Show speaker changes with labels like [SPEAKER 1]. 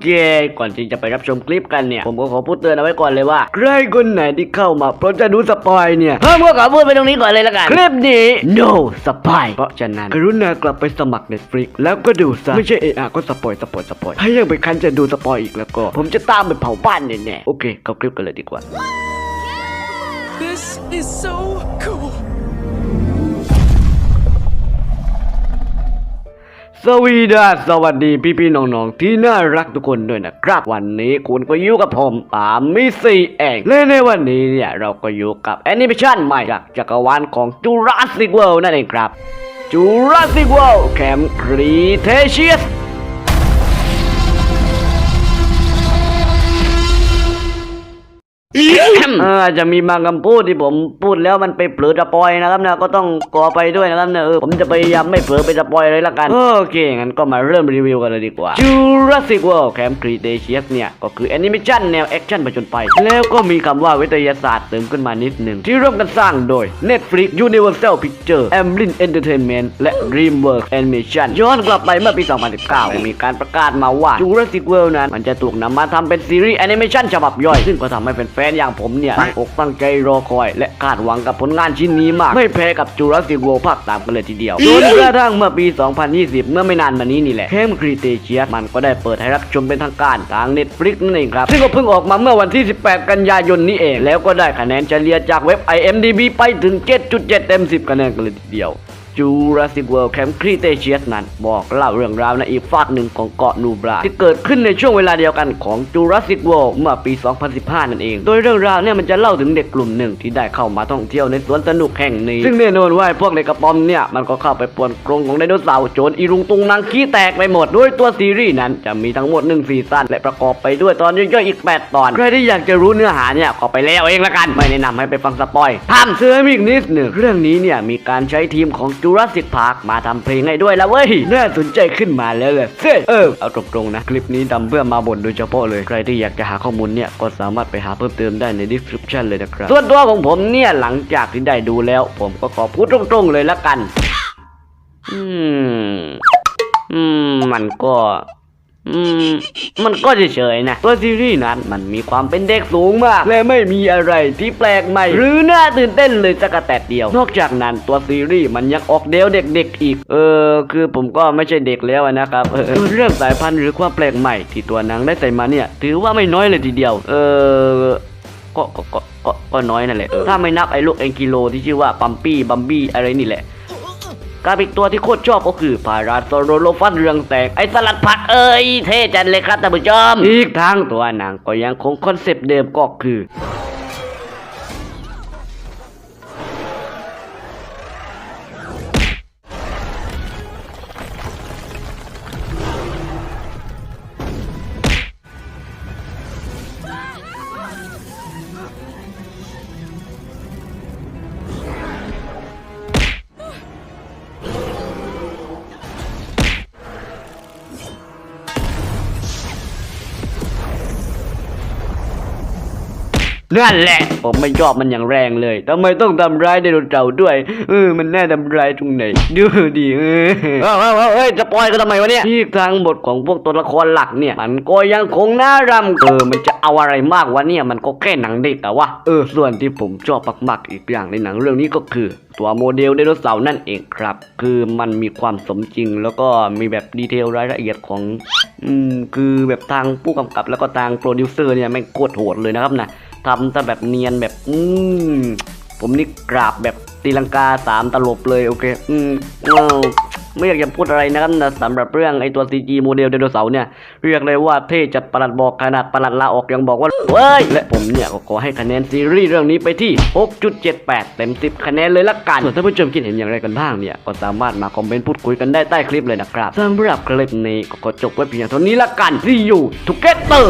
[SPEAKER 1] เค ก่อนที่จะไปรับชมคลิปกันเนี่ย ผมก็ขอพูดเตือนเอาไว้ก่อนเลยว่า ใครคนไหนที่เข้ามาเพราะจะดูสปอยเนี่ยเพิ่มก็ขอพูดไปตรงนี้ก่อนเลยละกัน คลิปนี้ no สปอยเพราะฉะนั้นกรุณากลับไปสมัคร Netflix แล้วก็ดูซะ ไม่ใช่เออะก็สปอยสปอยสปอยถ้ายังไปคันจะดูสปอยอีกแล้วก็ ผมจะตามไปเผาบ้านแน่ๆโอเคเข้าคลิปกันเลยดีกว่า
[SPEAKER 2] This is so cool.
[SPEAKER 1] สวีดาสวัสดีพี่พี่ๆน้องๆ ที่น่ารักทุกคนด้วยนะครับ วันนี้คุณก็อยู่กับผมปามิซีเองและในวันนี้เนี่ยเราก็อยู่กับแอนิเมชันใหม่จากจักรวาลของจูราสสิกเวิลด์นั่นเองครับจูราสสิคเวิลด์แคมป์ครีเทเชียส ออจะมีบางคำพูดที่ผมพูดแล้วมันไปเผลอสปอยนะครับนะก็ต้องกอไปด้วยนะครับนะเออผมจะพยายามไม่เผลอไปสปอยเลยละกันโอเคงั้นก็มาเริ่มรีวิวกันเลยดีกว่า Jurassic World Camp Cretaceous เนี่ย ก็คือแอนิเมชันแนวแอคชั่นผจญภัยแล้วก็มีคำว่าวิทยาศาสตร์เติมขึ้นมานิดหนึ่งที่ร่วมกันสร้างโดย Netflix Universal Pictures Amblin Entertainment และ DreamWorks Animation ย้อนกลับไปเมื่อปี 2019ได้มีการประกาศมาว่า Jurassic World นั้นมันจะถูกนำมาทำเป็นซีรีส์แอนิเมชันฉบับย่อยซึ่งก็ทำให้แฟนๆอย่างผมเนี่ยตั้งอกตั้งใจรอคอย และคาดหวังกับผลงานชิ้นนี้มาก ไม่แพ้กับ Jurassic World ภาคตามกันเลยทีเดียวจนกระทั่งเมื่อปี 2020 เมื่อไม่นานมานี้นี่แหละ Camp Cretaceous มันก็ได้เปิดให้รับชมเป็นทางการทาง Netflix นั่นเองครับ ซึ่งก็เพิ่งออกมาเมื่อวันที่ 18 กันยายนนี้เอง แล้วก็ได้คะแนนเฉลี่ยจากเว็บ IMDb ไปถึง 7.7 เต็ม 10 คะแนนกันเลยทีเดียว Jurassic World Camp Cretaceous นั้น บอกเล่าเรื่องราวในอีกฝากหนึ่งของเกาะนูบราที่เกิดขึ้นในช่วงเวลาเดียวกันของ Jurassic World เมื่อปี 2015 นั่นเอง โดยเรื่องราวเนี่ยมันจะเล่าถึงเด็กกลุ่มหนึ่งที่ได้เข้ามาท่องเที่ยวในสวนสนุกแห่งนี้ ซึ่งแน่นอนว่าพวกเด็กกระป๋อมเนี่ยมันก็เข้าไปป่วนกรงของไดโนเสาร์โจนอีรุงตุงนางขี้แตกไปหมดโดยตัวซีรีส์นั้นจะมีทั้งหมด1ซีซั่นและประกอบไปด้วยตอนย่อยๆอีก 8 ตอน ใครที่อยากจะรู้เนื้อหาเนี่ยก็ไปแล้วเองละกัน ไม่แนะนำให้ไปฟังสปอยทำเสื้ออีกนิดหนึ่งเรื่องนี้เนี่ยมีการใช้ทีมของจูราสิกพาร์คมาทำเพลงให้ด้วยแล้วเว้ย น่าสนใจขึ้นมาแล้วเลยเซ่เออ เอาตรงๆนะ คลิปนี้ทำเพื่อมาบ่นโดยเฉพาะเลย ใครที่อยากจะหาข้อมูลเนี่ย ก็สามารถไปหาเพิ่มเติมได้ใน description เลยนะครับ ส่วนตัวของผมเนี่ย หลังจากที่ได้ดูแล้ว ผมก็ขอพูดตรงๆเลยละกัน อืม อืม มันก็ อืมมันก็เฉยๆนะตัวซีรีส์นั้นมันมีความเป็นเด็กสูงมาก และไม่มีอะไรที่แปลกใหม่ หรือน่าตื่นเต้นเลยสักแตดเดียว นอกจากนั้นตัวซีรีส์มันยังออกเดวเด็กๆอีก เออ คือผมก็ไม่ใช่เด็กแล้วนะครับเออเรื่องสายพันธุ์หรือความแปลกใหม่ที่ตัวนังได้ใส่มาเนี่ย ถือว่าไม่น้อยเลยทีเดียว เออก็ก็ก็ก็น้อยนั่นแหละถ้าไม่นับไอ้ลูกเอ็นกิโลที่ชื่อว่าปัมปี้บัมบี้อะไรนี่แหละ กับอีกตัวที่โคตรชอบก็คือพาราโซโรโลฟันเรืองแตกไอสลัดผักเอ้ยเท่จันเลยครับท่านผู้ชมอีกทั้งตัวหนังก็ยังคงคอนเซปต์เดิมก็คือ นั่นแหละ ผมไม่ชอบมันอย่างแรงเลยทำไมต้องทำร้ายไดโนเสาร์ด้วย เออ มันแน่าทำร้ายตรงไหน ดูดิเออเออเออเอ้ยจะปล่อยก็ทำไมวะเนี่ยที่ทางบทของพวกตัวละครหลักเนี่ย มันก็ยังคงน่ารำเออ มันจะเอาอะไรมากวะเนี่ย มันก็แค่หนังเด็กอะวะเออ ส่วนที่ผมชอบมากๆอีกอย่างในหนังเรื่องนี้ก็คือตัวโมเดลไดโนเสาร์นั่นเองครับ คือมันมีความสมจริง แล้วก็มีแบบดีเทลรายละเอียดของ อืม คือแบบทางผู้กำกับแล้วก็ทางโปรดิวเซอร์เนี่ยแม่โคตรโหดเลยนะครับนะ ทำซะแบบเนียนแบบ อืมผมนี่กราบแบบตีลังกาสามตลบเลยโอเค อืมว้าวไม่อยากจะพูดอะไรนะครับนะสำหรับเรื่องไอตัว CG โมเดลไดโนเสาร์เนี่ย เรียกเลยว่าเท่จัดประหลัดบอกขนาดประหลัดลาออกยังบอกว่าเว้ย และผมเนี่ยก็ขอให้คะแนนซีรีส์เรื่องนี้ไปที่ 6.78 เต็ม 10 คะแนนเลยละกันส่วนท่านผู้ชมคิดเห็นอย่างไรกันบ้างเนี่ย ก็สามารถมาคอมเมนต์พูดคุยกันได้ใต้คลิปเลยนะครับสำหรับคลิปนี้ก็จบไว้เพียงเท่านี้ละกัน See you together